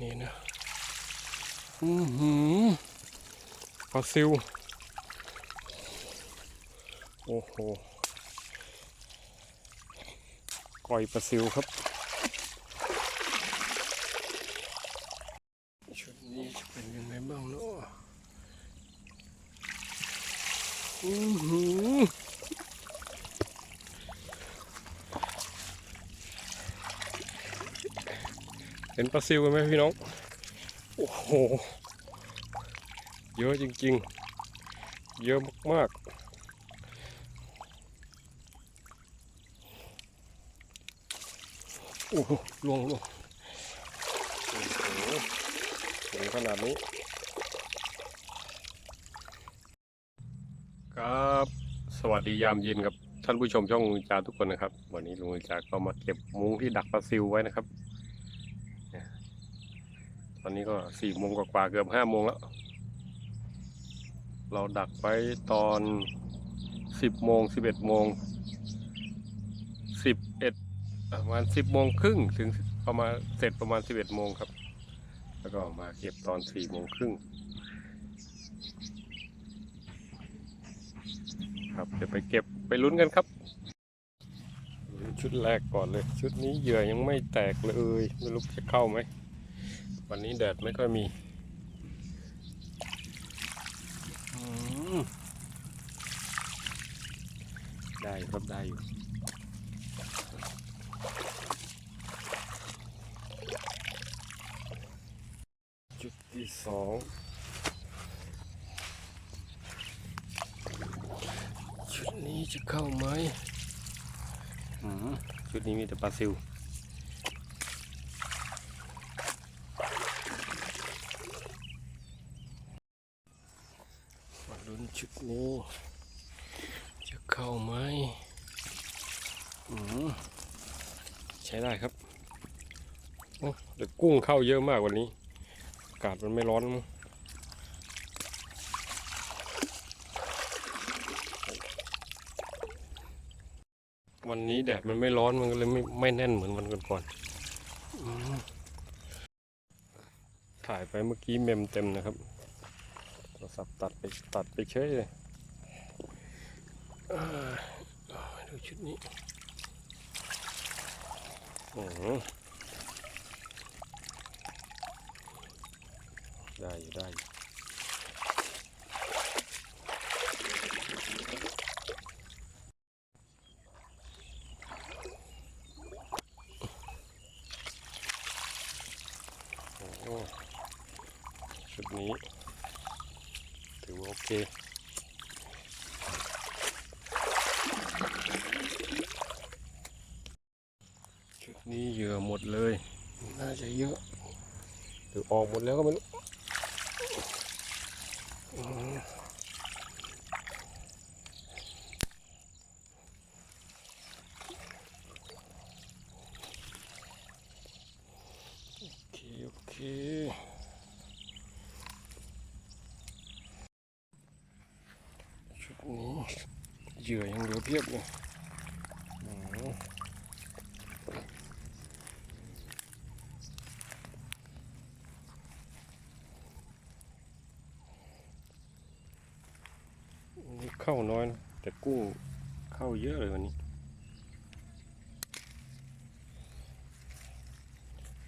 นี่นะอือหือปลาซิว โอ้โหก่อยปลาซิวครับ ชุดนี้จะเป็นยังไงบ้างเนาะอือหือ เห็นปลาซิวกันไหมพี่น้อง โอ้โห เยอะจริงๆ เยอะมากๆ โอ้โหลวงลวงใหสูงขนาดนี้ ครับ สวัสดียามเย็นครับท่านผู้ชมช่องลุงจาทุกคนนะครับ วันนี้ลุงจาก็มาเก็บมุ้งที่ดักปลาซิวไว้นะครับ ตอนนี้ก็สี่โมงกว่าเกือบห้าโมงแล้ว เราดักไว้ตอนสิบโมงสิบเอ็ดโมงสิบเอ็ดประมาณสิบโมงครึ่งถึงประมาณเสร็จประมาณสิบเอ็ดโมงครับ แล้วก็มาเก็บตอนสี่โมงครึ่งครับเดี๋ยวไปเก็บไปลุ้นกันครับ ชุดแรกก่อนเลย ชุดนี้เหยื่อยังไม่แตกเลย ไม่รู้จะเข้าไหม วันนี้แดดไม่ค่อยมีอืมได้อยู่ครับได้อยู่จุดที่สองชุดนี้จะเข้าไหมอืมชุดนี้มีแต่ปลาซิว มาลุ้น ชุดนี้ จะเข้าไหมอืมใช้ได้ครับโอ้แต่กุ้งเข้าเยอะมากวันนี้ อากาศมันไม่ร้อนมั้งวันนี้แดดมันไม่ร้อนมันก็เลยไม่ไม่แน่นเหมือนวันก่อนๆถ่ายไปเมื่อกี้เมมเต็มนะครับ รศัพท์ตัดไปตัดไปเฉยเลยอ่าเอามาดูชุดนี้โอ้โหได้อยู่ได้อยู่โอ้โหชุดนี้ ถือว่าโอเคชุดนี้เหยื่อหมดเลย น่าจะเยอะหรือออกหมดแล้วก็ไม่รู้อืมโอเคโอเค ชุดนี้ เหยื่อยังเหลือเพียบเลยนี่เข้าน้อยนะแต่กุ้งเข้าเยอะเลยวันนี้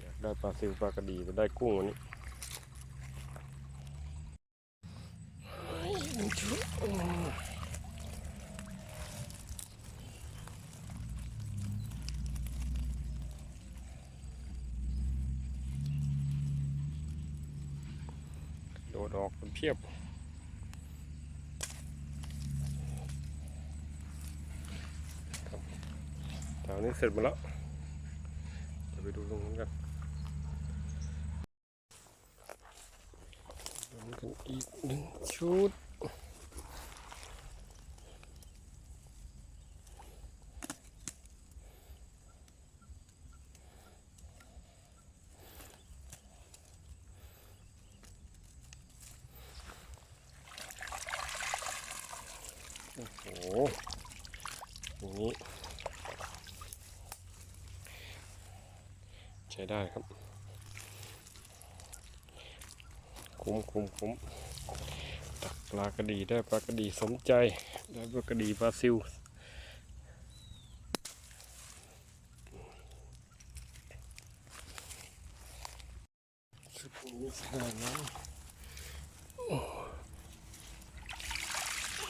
อยากได้ปลาซิวปลากระดีจะได้กุ้งวันนี้มันชุด ดอกมันเพียบ แถวนี้เสร็จหมดแล้ว จะไปดูตรงนู้นกันดูกันอีกหนึ่งชุด โอ้โหอย่างนี้ ใช้ได้ครับ คุ้มคุ้มคุ้มตักปลากระดีได้ปลากระดีสมใจได้ปลากระดีปลาซิวสุดนี้สนาน้ำโอ้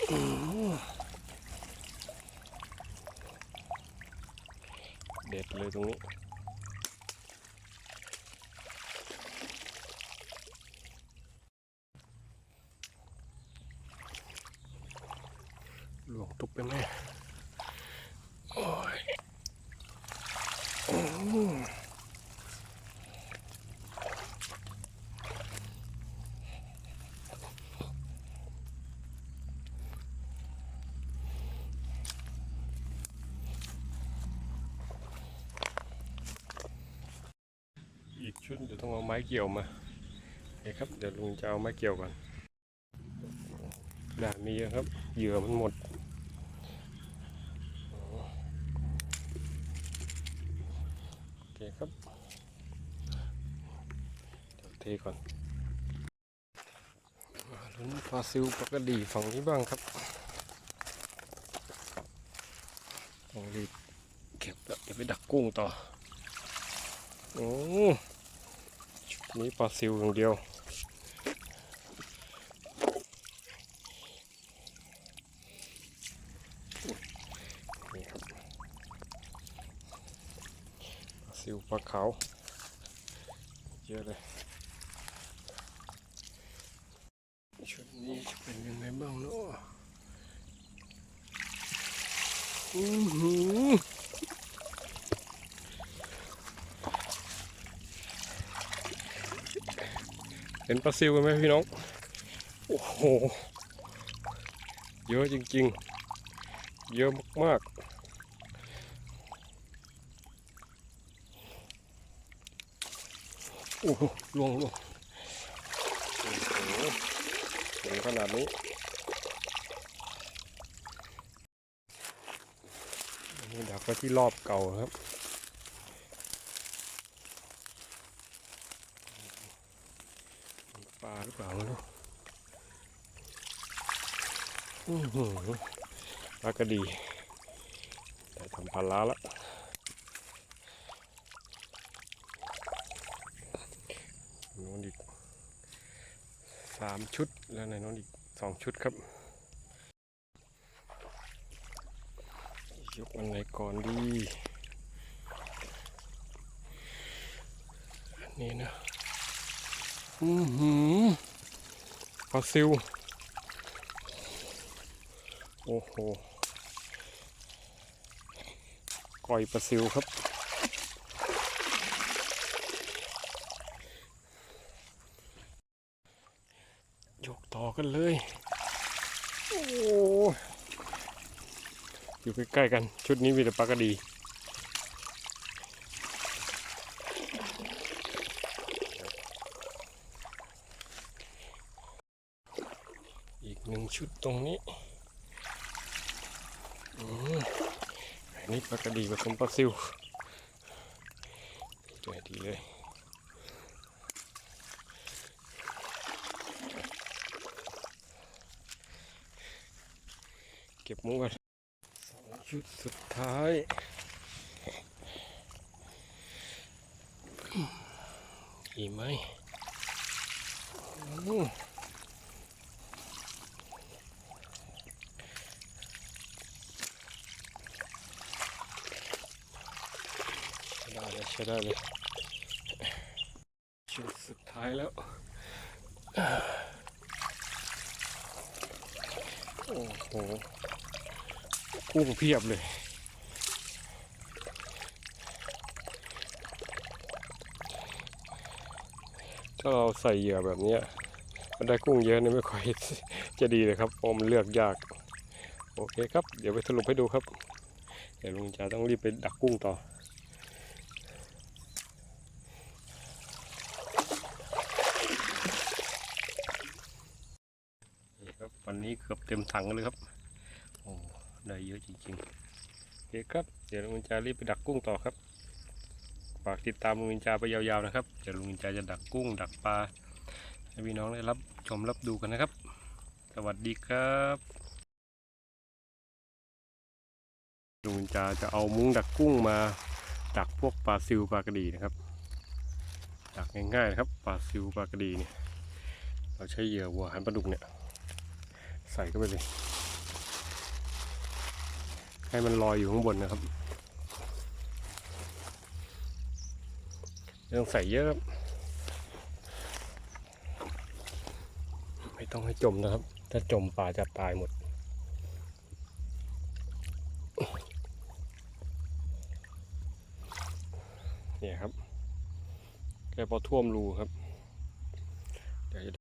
โอ้เด็ดเลยตรงนี้ หลวงตุกไปไหมโอ้ยอืมอีกชุดเดี๋ยว ต้องเอาไม้เกี่ยวมาโอเคครับ เดี๋ยวลุงจะเอาไม้เกี่ยวก่อนด่านมีเยอะครับ เหยื่อมันหมดโอเคครับเดี๋ยวเทก่อนลุ้นปลาซิวปลากระดีฝั่งนี้บ้างครับต้องรีบเก็บแล้วเดี๋ยวไปดักกุ้งต่อโอ้ นี้ปลาซิวอย่างเดียวนี่ครับปลาซิวปลาขาวเยอะเลยชุดนี้จะเป็นยังไงบ้างเนาะอือหือ ห็นปลาซิวกันไหมพี่น้อง โอ้โห เยอะจริงๆ เยอะมากๆโอ้โหลวงลวงโอ้โหสูงขนาดนี้นนี่ดักไว้ที่รอบเก่าครับ ปลา หรือเปล่าไม่รู้ปลากระดีแต่ทำปลาล้าละโน้นอีกสามชุดแล้วในโน้นอีกสองชุดครับยกอันไหนก่อนดี อันนี้นะ อือหือปลาซิว โอ้โหก่อยปลาซิวครับ ยกต่อกันเลย โอ้อยู่ใกล้ๆกัน ชุดนี้มีแต่ปลากระดี หนึ่งชุดตรงนี้อืมอันนี้ปลากระดีผสมปลาซิวตัวดีเลยเก็บมุ้งกันสองชุดสุดท้ายอีไหมอืม ใช้ได้เลยชุดสุดท้ายแล้ว โอ้โหกุ้งเพียบเลยถ้าเราใส่เหยื่อแบบนี้มันได้กุ้งเยอะนี่ไม่ค่อยจะดีเลยครับเพราะมันเลือกยาก โอเคครับ เดี๋ยวไปสรุปให้ดูครับ เดี๋ยวลุงจะต้องรีบไปดักกุ้งต่อ นี่ครับ วันนี้เกือบเต็มถังเลยครับ โอ้ได้เยอะจริงๆโอเคครับเดี๋ยวลุงนินจารีบไปดักกุ้งต่อครับฝากติดตามลุงนินจาไปยาวๆนะครับเดี๋ยวลุงนินจาจะดักกุ้ง ดักปลาให้พี่น้องได้รับชมรับดูกันนะครับ สวัสดีครับลุงจาจะเอามุ้งดักกุ้งมาดักพวกปลาซิวปลากระดีนะครับดักง่ายๆนะครับปลาซิวปลากระดีเนี่ยเราใช้เหยื่อวัวหันปลาดุกเนี่ย ใส่เข้าไปเลย ให้มันลอยอยู่ข้างบนนะครับไม่ต้องใส่เยอะครับ ไม่ต้องให้จมนะครับ ถ้าจมปลาจะตายหมดเนี่ยครับแค่พอท่วมรูครับ